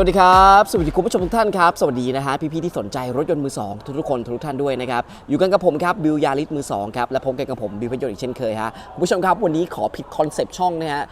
สวัสดีครับ สวัสดีคุณผู้ชมทุกท่านครับ สวัสดีนะฮะพี่ๆที่สนใจรถยนต์มือสองทุกๆคนทุกท่านด้วยนะครับ อยู่กันกับผมครับบิวยาริสมือสองครับ และพบกันกับผมบิวพยนต์อีกเช่นเคยฮะคุณผู้ชมครับวันนี้ขอผิดคอนเซปต์ช่องนะฮะ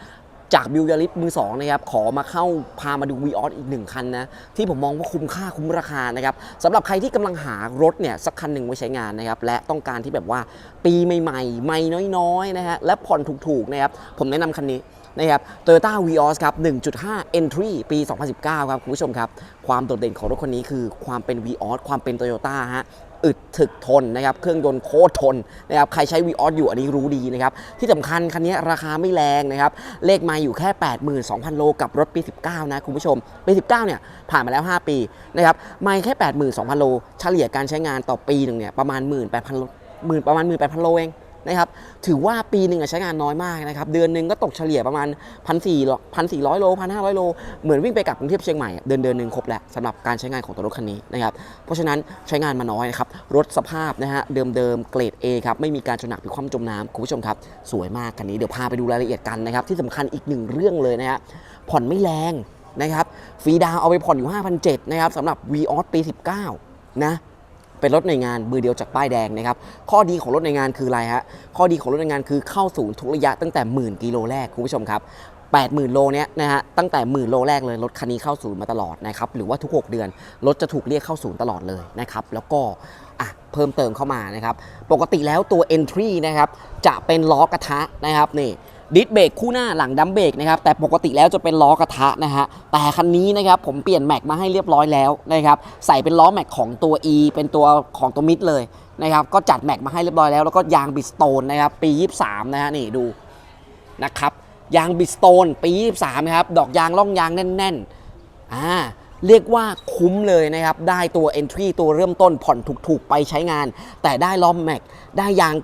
จากบิวยาริสมือสองนะครับขอมาเข้าพามาดูวีออสอีกหนึ่งคันนะที่ผมมองว่าคุ้มค่าคุ้มราคานะครับสำหรับใครที่กำลังหารถเนี่ยสักคันหนึ่งไว้ใช้งานนะครับและต้องการที่แบบว่าปีใหม่ๆ ไม่น้อยๆนะฮะและผ่อนถูกๆนะครับผมแนะนำคันนี้ นะครับ Toyota Vios ครับ 1.5 Entry ปี 2019 ครับ คุณผู้ชมครับ ความโดดเด่นของรถคันนี้คือความเป็น Vios ความเป็น Toyota ฮะอึดถึกทนนะครับ เครื่องยนต์โคตรทนนะครับ ใครใช้ Vios อยู่อันนี้รู้ดีนะครับ ที่สำคัญคันนี้ราคาไม่แรงนะครับ เลขไมาอยู่แค่ 82,000 โลกับรถปี 19 นะ คุณผู้ชม ปี 19 เนี่ย ผ่านมาแล้ว 5 ปีนะครับ ไม่แค่ 82,000 โล เฉลี่ยการใช้งานต่อปีหนึ่งเนี่ย ประมาณ 18,000 โลหมื่นประมาณ 18,000 โลเอง นะครับถือว่าปีหนึ่งใช้งานน้อยมากนะครับเดือนหนึ่งก็ตกเฉลี่ยประมาณ1,400 1,400โล1,500โลเหมือนวิ่งไปกลับกรุงเทพเชียงใหม่เดือนเดือนหนึ่งครบแล้วสำหรับการใช้งานของตัวรถคันนี้นะครับเพราะฉะนั้นใช้งานมาน้อยนะครับรถสภาพนะฮะเดิมๆเกรด A ครับไม่มีการชนหนักหรือความจมน้ำคุณผู้ชมครับสวยมากคันนี้เดี๋ยวพาไปดูรายละเอียดกันนะครับที่สำคัญอีกหนึ่งเรื่องเลยนะฮะผ่อนไม่แรงนะครับฟรีดาวเอาไปผ่อนอยู่5,700นะครับสำหรับ v ีออสปี 19 นะ เป็นรถในงานมือเดียวจากป้ายแดงนะครับข้อดีของรถในงานคืออะไรฮะข้อดีของรถในงานคือเข้าศูนย์ทุกระยะตั้งแต่หมื่นกิโลแรกคุณผู้ชมครับ80,000 โลเนี้ยนะฮะตั้งแต่หมื่นโลแรกเลยรถคันนี้เข้าศูนย์มาตลอดนะครับหรือว่าทุก 6 เดือนรถจะถูกเรียกเข้าศูนย์ตลอดเลยนะครับแล้วก็อะเพิ่มเติมเข้ามานะครับปกติแล้วตัว Entry นะครับจะเป็นล้อกระทะนะครับนี่ ดิสเบรกคู่หน้าหลังดัมเบรกนะครับแต่ปกติแล้วจะเป็นล้อกระทะนะฮะแต่คันนี้นะครับผมเปลี่ยนแม็กมาให้เรียบร้อยแล้วนะครับใส่เป็นล้อแม็กของตัว E เป็นตัวของตัวมิดเลยนะครับก็จัดแม็กมาให้เรียบร้อยแล้วแล้วก็ยางบิสโตนนะครับปี 23 นะฮะนี่ดูนะครับยางบิสโตนปี 23 นะครับ ดอกยางล่องยางแน่นๆอ่าเรียกว่าคุ้มเลยนะครับ ได้ตัว Entry ตัวเริ่มต้นผ่อนถูกๆ ไปใช้งาน แต่ได้ล้อแม็ก ได้ยาง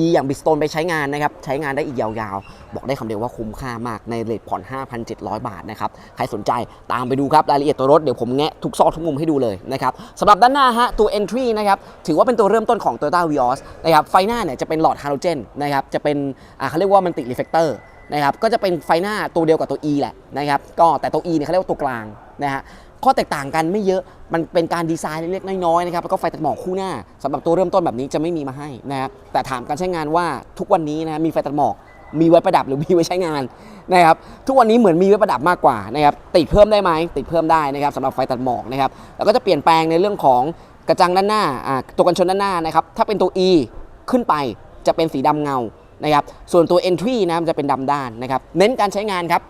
ดีๆ อย่างบิสโตนไปใช้งานนะครับ ใช้งานได้อีกยาวๆ บอกได้คำเดียวว่าคุ้มค่ามากในเรทผ่อน 5,700 บาทนะครับ ใครสนใจตามไปดูครับ รายละเอียดตัวรถ เดี๋ยวผมแงะทุกซอกทุกมุมให้ดูเลยนะครับสำหรับด้านหน้าฮะตัว Entry นะครับ ถือว่าเป็นตัวเริ่มต้นของ Toyota Vios นะครับ ไฟหน้าเนี่ยจะเป็นหลอดฮาโลเจนนะครับ จะเป็นอ่าเขาเรียกว่ามันติรีเฟกเตอร์นะครับ ก็จะเป็นไฟหน้าตัวเดียวกับตัว E แหละนะครับ ก็แต่ตัว E เนี่ยเขาเรียกว่าตัวกลางนะฮะ ข้อแตกต่างกันไม่เยอะมันเป็นการดีไซน์เล็กๆน้อยๆนะครับแล้วก็ไฟตัดหมอกคู่หน้าสำหรับตัวเริ่มต้นแบบนี้จะไม่มีมาให้นะครับแต่ถามการใช้งานว่าทุกวันนี้นะมีไฟตัดหมอกมีไว้ประดับหรือมีไว้ใช้งานนะครับทุกวันนี้เหมือนมีไว้ประดับมากกว่านะครับติดเพิ่มได้ไหมติดเพิ่มได้นะครับสำหรับไฟตัดหมอกนะครับแล้วก็จะเปลี่ยนแปลงในเรื่องของกระจังด้านหน้าตัวกันชนด้านหน้านะครับถ้าเป็นตัว E ขึ้นไปจะเป็นสีดำเงานะครับส่วนตัว entry นะมันจะเป็นดำด้านนะครับเน้นการใช้งานครับ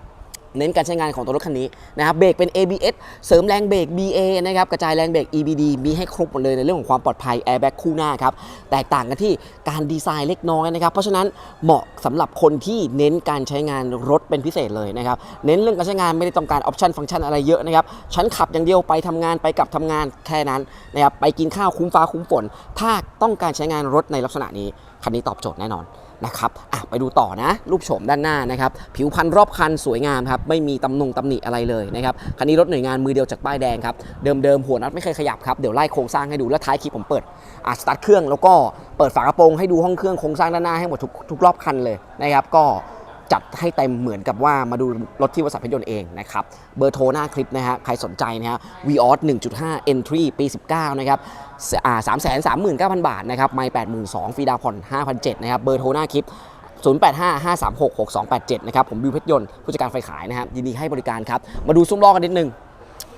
เน้นการใช้งานของตัวรถคันนี้นะครับเบรกเป็น ABS เสริมแรงเบรก BA นะครับกระจายแรงเบรก EBD มีให้ครบหมดเลยในเรื่องของความปลอดภัย airbag คู่หน้าครับแตกต่างกันที่การดีไซน์เล็กน้อยนะครับเพราะฉะนั้นเหมาะสำหรับคนที่เน้นการใช้งานรถเป็นพิเศษเลยนะครับเน้นเรื่องการใช้งานไม่ได้ต้องการออปชันฟังก์ชันอะไรเยอะนะครับฉันขับอย่างเดียวไปทำงานไปกลับทำงานแค่นั้นนะครับไปกินข้าวคุ้มฟ้าคุ้มฝน ถ้าต้องการใช้งานรถในลักษณะนี้คันนี้ตอบโจทย์แน่นอน นะครับอะไปดูต่อนะรูปโฉมด้านหน้านะครับผิวพันธุ์รอบคันสวยงามครับไม่มีตำหนงตำหนิอะไรเลยนะครับคันนี้รถหน่วยงานมือเดียวจากป้ายแดงครับเดิมๆหัวน็อตไม่เคยขยับครับเดี๋ยวไล่โครงสร้างให้ดูแล้วท้ายคลิปผมเปิดอะสตาร์ทเครื่องแล้วก็เปิดฝากระโปรงให้ดูห้องเครื่องโครงสร้างด้านหน้าให้หมดทุกทุกรอบคันเลยนะครับก็ จัดให้เต็มเหมือนกับว่ามาดูรถที่บริษัทเพชรยนต์เองนะครับ เบอร์โทรหน้าคลิปนะฮะใครสนใจนะฮะ Vios 1.5 Entry ปี 19 นะครับอ่า339,000บาทนะครับไม่82,000ฟรีดาวน์ผ่อน5,700นะครับเบอร์โทรหน้าคลิป 0855366287 นะครับ ผมบิวเพชรยนต์ผู้จัดการไฟขายนะครับยินดีให้บริการครับ มาดูซุ้มล้อกันนิดนึง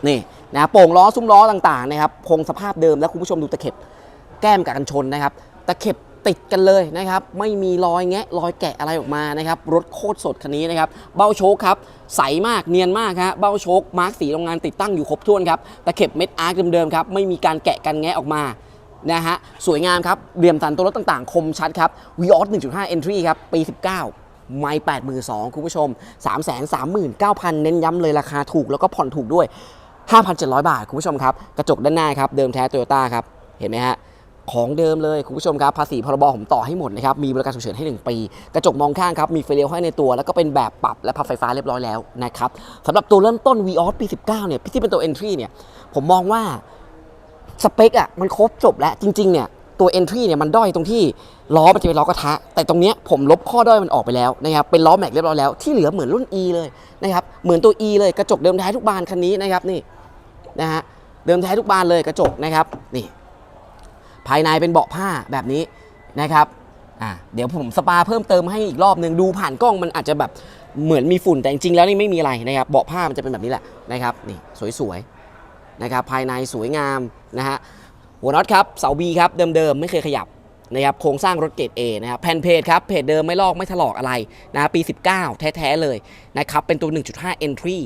นี่นะโป่งล้อซุ้มล้อต่างๆนะครับคงสภาพเดิมแล้วคุณผู้ชมดูตะเข็บแก้มกับกันชนนะครับตะเข็บ ติดกันเลยนะครับ ไม่มีรอยแงะรอยแกะอะไรออกมานะครับ รถโคตรสดคันนี้นะครับ เบ้าโชคครับ ใสมากเนียนมากฮะเบ้าโชคมาร์กสีโรงงานติดตั้งอยู่ครบถ้วนครับตะเข็บเม็ดอาร์คเดิมๆครับไม่มีการแกะกันแงะออกมานะฮะสวยงามครับเหลี่ยมสันตัวรถต่างๆ คมชัดครับ Vios 1.5 Entry ครับปี 19ไม่82,000คุณผู้ชม339,000เน้นย้ำเลยราคาถูกแล้วก็ผ่อนถูกด้วย 5,700 บาท คุณผู้ชมครับ กระจกด้านหน้าครับ เดิมแท้โตโยต้าครับ เห็นไหมฮะ ของเดิมเลยคุณผู้ชมครับภาษีพรบผมต่อให้หมดนะครับมีบริการฉุกเฉินให้ 1 ปี กระจกมองข้างครับมีไฟเลี้ยวให้ในตัว แล้วก็เป็นแบบปรับและพับไฟฟ้าเรียบร้อยแล้วนะครับสำหรับตัวเริ่มต้น Vios ปี 19 เนี่ยที่เป็นตัว Entry เนี่ยผมมองว่าสเปคอะมันครบจบแล้วจริงๆเนี่ยตัว Entry เนี่ยมันด้อยตรงที่ล้อมันจะเป็นล้อกระทะ แต่ตรงเนี้ยผมลบข้อด้อยมันออกไปแล้วนะครับเป็นล้อแม็กเรียบร้อยแล้วที่เหลือเหมือนรุ่น E เลยนะครับเหมือนตัว E เลยกระจกเดิมแท้ทุกบานคันนี้นะครับนี่นะฮะเดิมแท้ทุกบานเลยกระจกนะครับนี่ ภายในเป็นเบาะผ้าแบบนี้นะครับอ่าเดี๋ยวผมสปาเพิ่มเติมให้อีกรอบหนึ่งดูผ่านกล้องมันอาจจะแบบเหมือนมีฝุ่นแต่จริงๆแล้วนี่ไม่มีอะไรนะครับเบาะผ้ามันจะเป็นแบบนี้แหละนะครับนี่สวยๆนะครับภายในสวยงามนะฮะหัวน็อตครับเสาบีครับเดิมๆไม่เคยขยับนะครับโครงสร้างรถเกรด A นะครับแผ่นเพจครับเพจเดิมไม่ลอกไม่ถลอกอะไรนะปี 19 แท้ ๆ เลยนะครับเป็นตัว 1.5 entry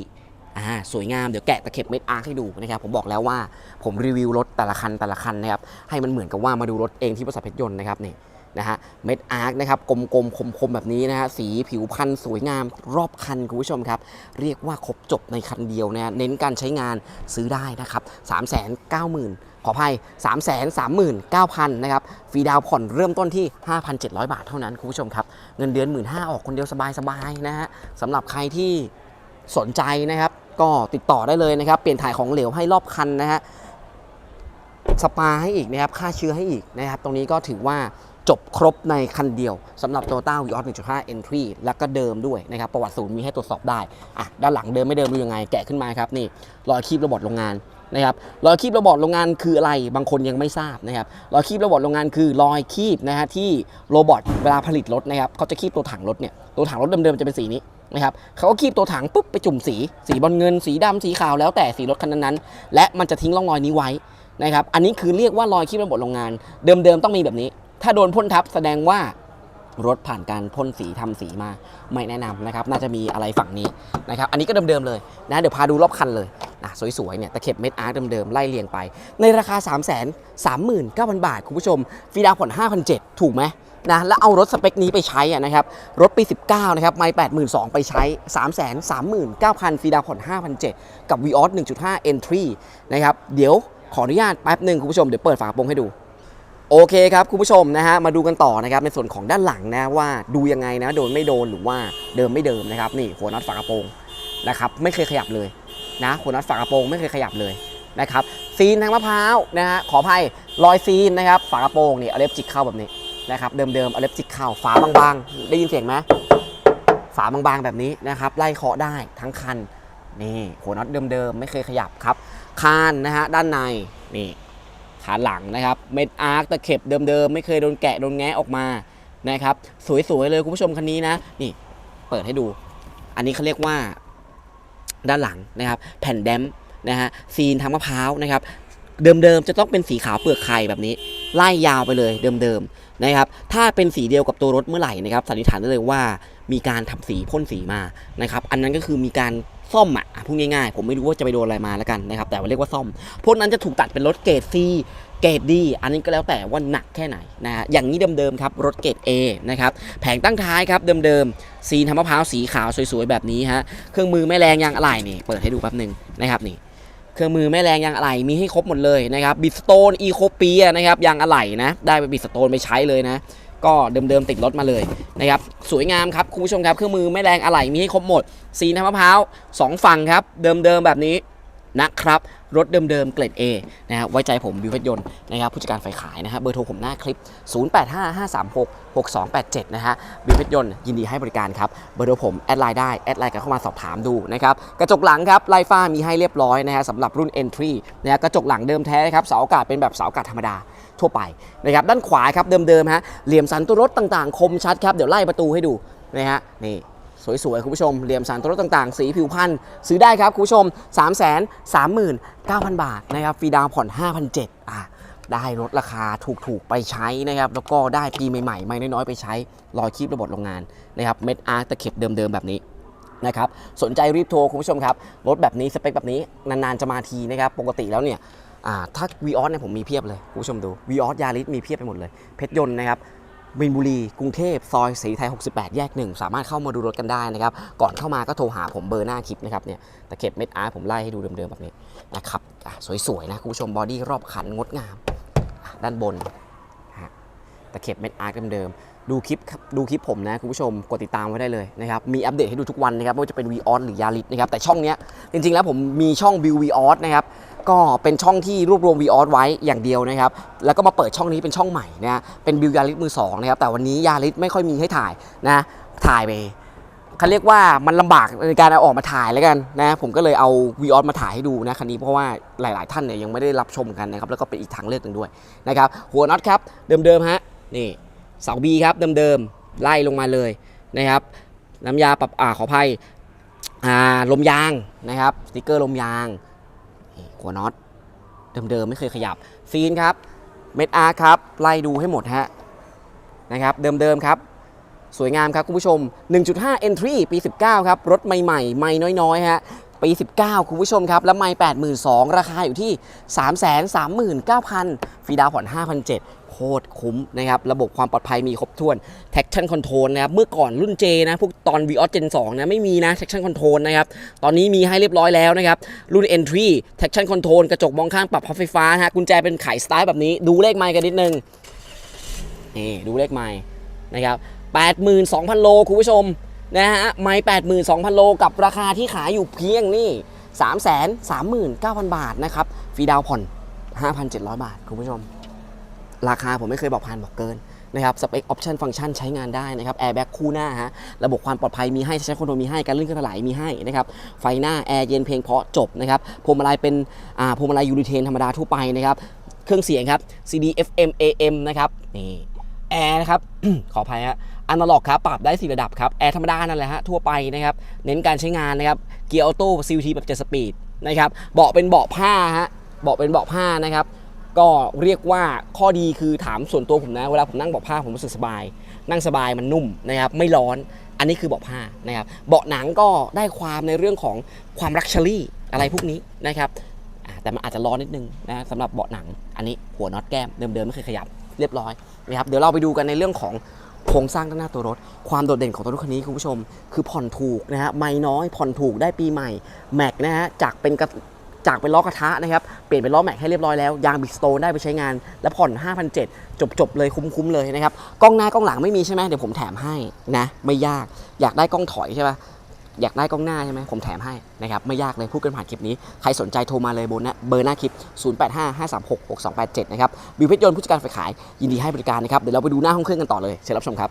อ่าสวยงามเดี๋ยวแกะตะเข็บเม็ดอาร์คให้ดูนะครับผมบอกแล้วว่าผมรีวิวรถแต่ละคันแต่ละคันนะครับให้มันเหมือนกับว่ามาดูรถเองที่บริษัทเพชรยนต์นะครับนี่นะฮะเม็ดอาร์คนะครับกลมๆคมๆแบบนี้นะฮะสีผิวพันธุ์สวยงามรอบคันคุณผู้ชมครับ เรียกว่าครบจบในคันเดียวนะเน้นการใช้งานซื้อได้นะครับ3 9 0 0 0 0ขออภัย 3 3 9 0 0 0นะครับฟรีดาวน์ผ่อนเริ่มต้นที่ 5,700 บาทเท่านั้นคุณผู้ชมครับ เงินเดือน 1 5ื่นออกคนเดียวสบายๆนะฮะสำหรับใครที่ สนใจนะครับ ก็ติดต่อได้เลยนะครับ เปลี่ยนถ่ายของเหลวให้รอบคันนะฮะสปาให้อีกนะครับ ค่าเชื้อให้อีกนะครับ ตรงนี้ก็ถือว่าจบครบในคันเดียวสำหรับ Toyota Vios 1.5 Entry แล้วก็เดิมด้วยนะครับ ประวัติศูนย์มีให้ตรวจสอบได้อะด้านหลังเดิมไม่เดิมดูยังไง แกะขึ้นมาครับนี่รอยคีบระบบโรงงานนะครับรอยคีบระบบโรงงานคืออะไรบางคนยังไม่ทราบนะครับรอยคีบระบบโรงงานคือรอยคีบนะฮะที่โรบอทเวลาผลิตรถนะครับเขาจะคีบตัวถังรถเนี่ยตัวถังรถเดิมๆจะเป็นสีนี้ นะครับเขาก็คีบตัวถังปุ๊บไปจุ่มสี สีบอลเงินสีดำสีขาวแล้วแต่สีรถคันนั้นๆและมันจะทิ้งร่องรอยนี้ไว้นะครับอันนี้คือเรียกว่ารอยคีบระบบโรงงาน เดิมๆต้องมีแบบนี้ ถ้าโดนพ่นทับแสดงว่ารถผ่านการพ่นสีทำสีมาไม่แนะนำนะครับ น่าจะมีอะไรฝั่งนี้นะครับ อันนี้ก็เดิมๆเลยนะ เดี๋ยวพาดูรอบคันเลยนะสวยๆเนี่ยตะเข็บเม็ดอาร์ตเดิมๆ ไล่เรียงไป ในราคา 3 3 9 0 0 0 บาท คุณผู้ชมฟรีดาวน์ผ่อน5,700ถูกไหม นะแล้วเอารถสเปคนี้ไปใช้อะนะครับรถปี 19 นะครับไม่82,000 ไปใช้ 3 3 9 0 0 0 ฟรีดาวน์ผ่อน5,700กับ Vios 1.5 Entry นะครับเดี๋ยวขออนุญาตแป๊บหนึ่งคุณผู้ชมเดี๋ยวเปิดฝากระโปรงให้ดูโอเคครับ คุณผู้ชมนะฮะมาดูกันต่อนะครับในส่วนของด้านหลังนะว่าดูยังไงนะโดนไม่โดนหรือว่าเดิมไม่เดิมนะครับนี่หัวน็อตฝากระโปรงนะครับไม่เคยขยับเลยนะหัวน็อตฝากระโปรงไม่เคยขยับเลยนะครับซีนทางมะพร้าวนะฮะขออภัยรอยซีนนะครับฝากระโปรงนี่เอาเล็บจิกเข้าแบบนี้ นะครับเดิมๆเอาเล็บจิกเข้าฝาบางๆ ได้ยินเสียงไหมฝาบางๆแบบนี้นะครับไล่เคาะได้ทั้งคันนี่หัวน็อตเดิมๆไม่เคยขยับครับคานนะฮะด้านในนี่ขาหลังนะครับเม็ดอาร์คตะเข็บเดิมๆไม่เคยโดนแกะโดนแงะออกมานะครับสวยๆเลยคุณผู้ชมคันนี้นะนี่เปิดให้ดู อันนี้เขาเรียกว่าด้านหลังนะครับ แผ่นแดมนะฮะซีนทางมะพร้าวนะครับ เดิมๆจะต้องเป็นสีขาวเปลือกไข่แบบนี้ ไล่ยาวไปเลยเดิมๆ นะครับ ถ้าเป็นสีเดียวกับตัวรถเมื่อไหร่นะครับสันนิษฐานได้เลยว่ามีการทำสีพ่นสีมานะครับ อันนั้นก็คือมีการซ่อมอะพูดง่ายๆ ผมไม่รู้ว่าจะไปโดนอะไรมาแล้วกันนะครับ แต่ว่าเรียกว่าซ่อม พวกนั้นจะถูกตัดเป็นรถเกรด C เกรด D อันนี้ก็แล้วแต่ว่าหนักแค่ไหนนะฮะ อย่างนี้เดิมๆครับ รถเกรด A นะครับ แผงตั้งท้ายครับเดิมๆ ซีนทำมะพร้าวสีขาวสวยๆ แบบนี้ฮะ เครื่องมือแม่แรงยางอะไหล่นี่ เปิดให้ดูแป๊บหนึงนะครับนี่ เครื่องมือแม่แรงยางอะไหล่มีให้ครบหมดเลยนะครับบิสโตนอีโคเปียนะครับยางอะไหล่นะได้ไปบิสโตนไปใช้เลยนะ ก็เดิมๆติดรถมาเลยนะครับสวยงามครับคุณผู้ชมครับ เครื่องมือแม่แรงอะไหล่มีให้ครบหมดสีน้ำมะพร้าวสองฝั่งครับ เดิมๆแบบนี้นะครับ รถเดิมๆเกรด A นะครับไว้ใจผมบิวเพชรยนต์นะครับผู้จัดการฝ่ายขายนะฮะเบอร์โทรผมหน้าคลิป 0855366287 นะฮะบิวเพชรยนต์ยินดีให้บริการครับเบอร์โทรผมแอดไลน์ได้แอดไลน์กันเข้ามาสอบถามดูนะครับกระจกหลังครับไลฟ้ามีให้เรียบร้อยนะฮะสำหรับรุ่น Entry นะฮะกระจกหลังเดิมแท้ครับเสาอากาศเป็นแบบเสาอากาศธรรมดาทั่วไปนะครับด้านขวาครับเดิมๆฮะเหลี่ยมสันตัวรถต่างๆ คมชัดครับเดี๋ยวไล่ประตูให้ดูนะฮะนี่ สวยๆ คุณผู้ชม เหลี่ยมสันตัวรถต่างๆ สีผิวพันธุ์ซื้อได้ครับคุณผู้ชม 3 3 9 0 0 0 บาทนะครับฟรีดาวน์ผ่อน 5,700อะได้ลดราคาถูกๆ ไปใช้นะครับ แล้วก็ได้ปีใหม่ๆ ไม่น้อยๆ ไปใช้รอยคีบระบบโรงงานนะครับเม็ดอาร์ตะเข็บเดิมๆ แบบนี้นะครับสนใจรีบโทรคุณผู้ชมครับ รถแบบนี้สเปคแบบนี้นานๆ จะมาทีนะครับ ปกติแล้วเนี่ยอ่าถ้าวีออสเนี่ยผมมีเพียบเลยคุณผู้ชมดูวีออสยาริสมีเพียบไปหมดเลย เพชรยนต์นะครับ มินบุรีกรุงเทพซอยศรีไทย 68 แยกหนึ่งสามารถเข้ามาดูรถกันได้นะครับ ก่อนเข้ามาก็โทรหาผมเบอร์หน้าคลิปนะครับเนี่ยตะเข็บเม็ดอาร์ผมไล่ให้ดูเดิมๆแบบนี้นะครับสวยๆนะคุณผู้ชมบอดี้รอบคันงดงาม ด้านบนตะเข็บเม็ดอาร์เดิมๆดูคลิปดูคลิปผมนะคุณผู้ชมกดติดตามไว้ได้เลยนะครับมีอัปเดตให้ดูทุกวันนะครับไม่ว่าจะเป็น v ีออหรือยาริสนะครับแต่ช่องเนี้ยจริงๆแล้วผมมีช่อง View v ีออนะครับ ก็เป็นช่องที่รวบรวม v ีออสไว้อย่างเดียวนะครับ แล้วก็มาเปิดช่องนี้เป็นช่องใหม่นะเป็นบิวยาริสมือสองนะครับ แต่วันนี้ยาริสไม่ค่อยมีให้ถ่ายนะ ถ่ายไปเขาเรียกว่ามันลำบากในการเอาออกมาถ่ายแล้วกันนะ ผมก็เลยเอาวีออสมาถ่ายให้ดูนะคันนี้เพราะว่าหลาย ๆ ท่านเนี่ยยังไม่ได้รับชมกันนะครับ แล้วก็เป็นอีกทางเลือกหนึ่งด้วยนะครับ หัวน็อตครับ เดิม ๆ ฮะ นี่ เสาบีครับ เดิม ๆ ไล่ลงมาเลยนะครับ น้ำยาปรับ อ่า ขออภัย อ่า ลมยางนะครับ สติกเกอร์ลมยาง หัวน็อตเดิมๆไม่เคยขยับซีนครับเม็ดอาร์ครับไล่ดูให้หมดฮะนะครับเดิมๆครับ สวยงามครับคุณผู้ชม 1.5 Entry ปี 19 ครับ รถใหม่ๆ ไม่น้อยๆฮะปี 19 คุณผู้ชมครับ แล้วไม่ 82,000 ราคาอยู่ที่ 339,000 ฟรีดาวน์ผ่อน 5,700โค ตรคุ้มนะครับ ระบบความปลอดภัยมีครบถ้วน Traction Control นะครับเมื่อก่อนรุ่น J นะ พวกตอน Vios Gen 2นะไม่มีนะ Traction Control นะครับ ตอนนี้มีให้เรียบร้อยแล้วนะครับ รุ่น Entry Traction Control กระจกมองข้างปรับพับไฟฟ้าฮะกุญแจเป็นไขสไตล์แบบนี้ดูเลขไมล์กันนิดนึงนี่ดูเลขไมล์นะครับ82,000 โลคุณผู้ชมนะฮะไมล์82,000 โลกับราคาที่ขายอยู่เพียงนี่339,000 บาทนะครับฟรีดาวน์ผ่อน 5,700 บาท คุณผู้ชม ราคาผมไม่เคยบอกพันบอกเกินนะครับสเปคออปชันฟังก์ชันใช้งานได้นะครับแอร์แบ็กคู่หน้าฮะระบบความปลอดภัยมีให้ใช้คอนโทรลมีให้การลื่นเครื่องถลายมีให้นะครับไฟหน้าแอร์เย็นเพลงเพราะจบนะครับพวงมาลัยเป็นอ่าพวงมาลัยยูริเทนธรรมดาทั่วไปนะครับเครื่องเสียงครับ CD FM AM นะครับนี่แอร์นะครับขออภัยฮะอนาล็อกครับปรับได้ 4 ระดับครับแอร์ธรรมดานั่นแหละฮะทั่วไปนะครับเน้นการใช้งานนะครับเกียร์ออโต้ CVT แบบ7สปีดนะครับเบาะเป็นเบาะผ้าฮะเบาะเป็นเบาะผ้านะครับ ก็เรียกว่าข้อดีคือถามส่วนตัวผมนะเวลาผมนั่งเบาะผ้าผมรู้สึกสบาย นั่งสบายมันนุ่มนะครับไม่ร้อนอันนี้คือเบาะผ้านะครับเบาะหนังก็ได้ความในเรื่องของความลักชัวรี่อะไรพวกนี้นะครับแต่มันอาจจะร้อนนิดนึงนะสำหรับเบาะหนังอันนี้หัวน็อตแก้มเดิมๆไม่เคยขยับเรียบร้อยนะครับเดี๋ยวเราไปดูกันในเรื่องของโครงสร้างด้านหน้าตัวรถ ความโดดเด่นของตัวรถคันนี้คุณผู้ชม คือผ่อนถูกนะฮะไม่น้อยผ่อนถูกได้ปีใหม่แม็กนะฮะจากเป็นกระ จากเป็นล้อกระทะนะครับเปลี่ยนเป็นล้อแม็กให้เรียบร้อยแล้วยางบิ๊กสโตนได้ไปใช้งาน และผ่อน 5,700 จบจบๆเลยคุ้มๆเลยนะครับกล้องหน้ากล้องหลังไม่มีใช่ไหมเดี๋ยวผมแถมให้นะไม่ยากอยากได้กล้องถอยใช่ปะอยากได้กล้องหน้าใช่ไหมผมแถมให้นะครับไม่ยากเลยพูดกันผ่านคลิปนี้ ใครสนใจโทรมาเลยบนนะเบอร์หน้าคลิป 0855366287 นะครับบิวเพชรยนต์ผู้จัดการฝ่ายขายยินดีให้บริการนะครับเดี๋ยวเราไปดูหน้าห้องเครื่องกันต่อเลยเชิญรับชมครับ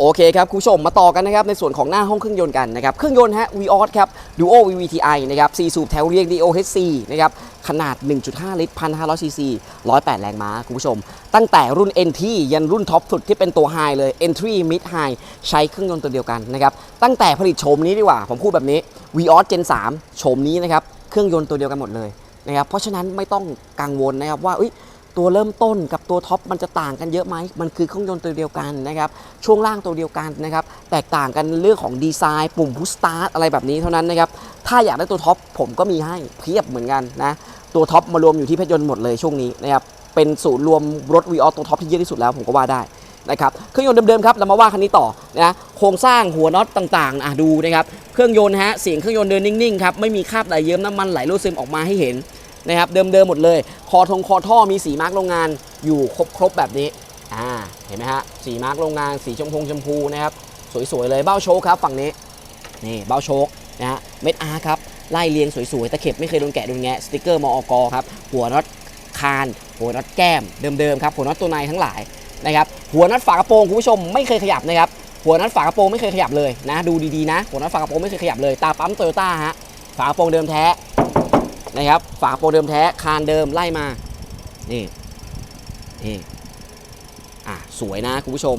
โอเคครับคุณผู้ชมมาต่อกันนะครับในส่วนของหน้าห้องเครื่องยนต์กันนะครับเครื่องยนต์ฮะ Vios ครับ Duo VVTi นะครับ4สูบแถวเรียง DOHC นะครับขนาด 1.5 ลิตร 1,500 ซีซี 108 แรงม้าคุณผู้ชม ตั้งแต่รุ่น NT ยันรุ่นท็อปสุดที่เป็นตัว High เลย Entry Mid High ใช้เครื่องยนต์ตัวเดียวกันนะครับตั้งแต่ผลิตโฉมนี้ดีกว่า ผมพูดแบบนี้ Vios Gen 3โฉมนี้นะครับเครื่องยนต์ตัวเดียวกันหมดเลยนะครับเพราะฉะนั้นไม่ต้องกังวลนะครับว่าเอ้ย ตัวเริ่มต้นกับตัวท็อปมันจะต่างกันเยอะไหมมันคือเครื่องยนต์ตัวเดียวกันนะครับช่วงล่างตัวเดียวกันนะครับแตกต่างกันเรื่องของดีไซน์ ปุ่มพุชสตาร์ทอะไรแบบนี้เท่านั้นนะครับถ้าอยากได้ตัวท็อปผมก็มีให้เพียบเหมือนกันนะตัวท็อปมารวมอยู่ที่เพชรยนต์หมดเลยช่วงนี้นะครับเป็นศูนย์รวมรถวีออตัวท็อปที่เยอะที่สุดแล้วผมก็ว่าได้นะครับเครื่องยนต์เดิมๆครับเรามาว่าคันนี้ต่อนะโครงสร้างหัวน็อตต่างๆอะดูนะครับเครื่องยนต์ฮะเสียงเครื่องยนต์เดินนิ่งๆครับไม่มีคราบไหลเยิ้มน้ำมันไหลรั่วซึมออกมาให้เห็น นะครับเดิมๆหมดเลย คอทงคอท่อมีสีมาร์กโรงงานอยู่ครบๆแบบนี้อ่าเห็นไหมฮะสีมาร์กโรงงานสีชมพูชมพูนะครับสวยๆเลยเบ้าโชคครับฝั่งนี้นี่เบ้าโชคนะฮะเม็ดอาร์ครับไล่เรียงสวยๆตะเข็บไม่เคยโดนแกะโดนแงะสติกเกอร์มอกครับหัวน็อตคานหัวน็อตแก้มเดิมๆครับหัวน็อตตัวในทั้งหลายนะครับหัวน็อตฝากระโปรงคุณผู้ชมไม่เคยขยับนะครับหัวน็อตฝากระโปรงไม่เคยขยับเลยนะดูดีๆนะหัวน็อตฝากระโปรงไม่เคยขยับเลยตาปั๊มโตโยต้าฮะฝากระโปรงเดิมแท้ นะครับ ฝาโปรเดิมแท้คานเดิมไล่มา นี่ นี่ อะ สวยนะคุณผู้ชม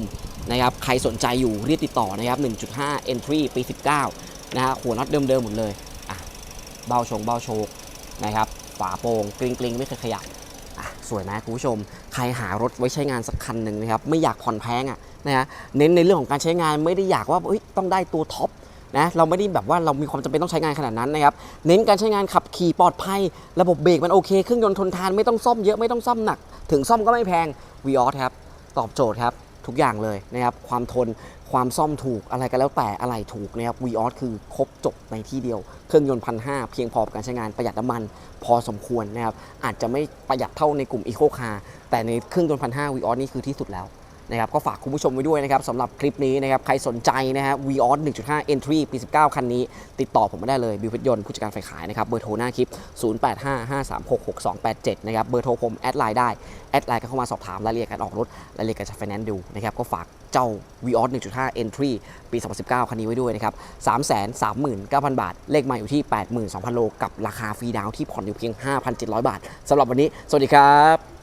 นะครับ ใครสนใจอยู่รีบติดต่อนะครับ 1.5 entry ปี 19 นะฮะ หัวน็อตเดิมๆหมดเลย อะ เบาชงเบาโชกนะครับ ฝาโปร่งกริงกริงไม่เคยขยับอะสวยไหมคุณผู้ชม ใครหารถไว้ใช้งานสักคันหนึ่งนะครับ ไม่อยากผ่อนแพงอะนะฮะเน้นในเรื่องของการใช้งานไม่ได้อยากว่าเอ้ยต้องได้ตัวท็อป นะเราไม่ได้แบบว่าเรามีความจำเป็นต้องใช้งานขนาดนั้นนะครับเน้นการใช้งานขับขี่ปลอดภัย ระบบเบรกมันโอเค เครื่องยนต์ทนทานไม่ต้องซ่อมเยอะไม่ต้องซ่อมหนัก ถึงซ่อมก็ไม่แพง v ีออครับตอบโจทย์ครับทุกอย่างเลยนะครับความทนความซ่อมถูกอะไรก็แล้วแต่อะไรถูกนะครับ v ีออคือครบจบในที่เดียว เครื่องยนต์พันห้าเพียงพอกับการใช้งานประหยัดน้ำมันพอสมควรนะครับอาจจะไม่ประหยัดเท่าในกลุ่มอีโคคาร์แต่ในเครื่องยนต์พันห้าวีออนี่คือที่สุดแล้ว นะครับก็ฝากคุณผู้ชมไว้ด้วยนะครับสำหรับคลิปนี้นะครับใครสนใจนะฮะ v ีออส1.5 Entry ปี 19 คันนี้ ติดต่อผมมาได้เลยบิวเพชรยนต์ผู้จัดการฝ่ายขายนะครับเบอร์โทรหน้าคลิป 0855366287 นะครับเบอร์โทรผมแอดไลน์ได้ แอดไลน์กันเข้ามาสอบถามรายละเอียดการออกรถรายละเอียดการจัดไฟแนนซ์ดูนะครับก็ฝากเจ้า v ีออส1.5 Entry ปี 2019 คันนี้ไว้ด้วยนะครับ 339,000 บาท เลขใหม่อยู่ที่ 82,000 โล กับราคาฟรีดาวน์ที่ผ่อนอยู่เพียง 5,700 บาทสำหรับวันนี้ สวัสดีครับ